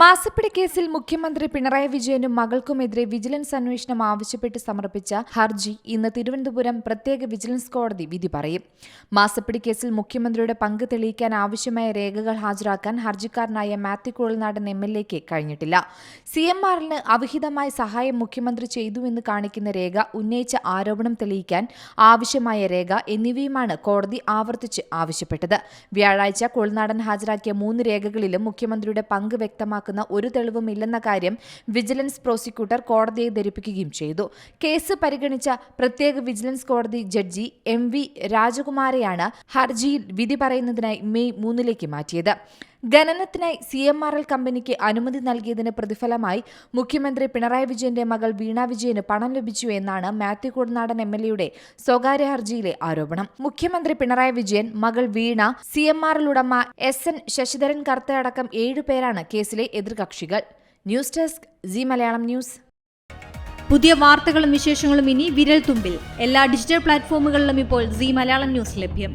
മാസപ്പിടി കേസിൽ മുഖ്യമന്ത്രി പിണറായി വിജയനും മകൾക്കുമെതിരെ വിജിലൻസ് അന്വേഷണം ആവശ്യപ്പെട്ട് സമർപ്പിച്ച ഹർജി ഇന്ന് തിരുവനന്തപുരം പ്രത്യേക വിജിലൻസ് കോടതി വിധി പറയും. മാസപ്പിടി കേസിൽ മുഖ്യമന്ത്രിയുടെ പങ്ക് തെളിയിക്കാൻ ആവശ്യമായ രേഖകൾ ഹാജരാക്കാൻ ഹർജിക്കാരനായ മാത്യു കുഴൽനാടൻ എം എൽ എക്ക് കഴിഞ്ഞിട്ടില്ല. സി എം ആറിന് അവിഹിതമായ സഹായം മുഖ്യമന്ത്രി ചെയ്തുവെന്ന് കാണിക്കുന്ന രേഖ ഉന്നയിച്ച ആരോപണം തെളിയിക്കാൻ ആവശ്യമായ രേഖ എന്നിവയുമാണ് കോടതി ആവർത്തിച്ച് ആവശ്യപ്പെട്ടത്. വ്യാഴാഴ്ച കുഴൽനാടൻ ഹാജരാക്കിയ മൂന്ന് രേഖകളിലും മുഖ്യമന്ത്രിയുടെ പങ്ക് വ്യക്തമാക്കുന്ന ഒരു തെളിവും ഇല്ലെന്ന കാര്യം വിജിലൻസ് പ്രോസിക്യൂട്ടർ കോടതിയെ ധരിപ്പിക്കുകയും ചെയ്തു. കേസ് പരിഗണിച്ച പ്രത്യേക വിജിലൻസ് കോടതി ജഡ്ജി എം വി രാജകുമാരെയാണ് ഹർജിയിൽ വിധി പറയുന്നതിനായി മെയ് മൂന്നിലേക്ക് മാറ്റിയത്. ഖനനത്തിനായി സി എം ആർ എൽ കമ്പനിക്ക് അനുമതി നൽകിയതിന് പ്രതിഫലമായി മുഖ്യമന്ത്രി പിണറായി വിജയന്റെ മകൾ വീണ വിജയന് പണം ലഭിച്ചു എന്നാണ് മാത്യു കൊടുനാടൻ എം എൽ എയുടെ സ്വകാര്യ ഹർജിയിലെ ആരോപണം. മുഖ്യമന്ത്രി പിണറായി വിജയൻ മകൾ Veena C M R L ഉടമ എസ് എൻ ശശിധരൻ കർത്തയടക്കം ഏഴുപേരാണ് കേസിലെ എതിർകക്ഷികൾ. News desk Zee Malayalam news. പുതിയ വാർത്തകളും വിശേഷങ്ങളും ഇനി വിരൽ തുമ്പിൽ. എല്ലാ ഡിജിറ്റൽ പ്ലാറ്റ്ഫോമുകളിലും ഇപ്പോൾ സി മലയാളം ന്യൂസ് ലഭ്യം.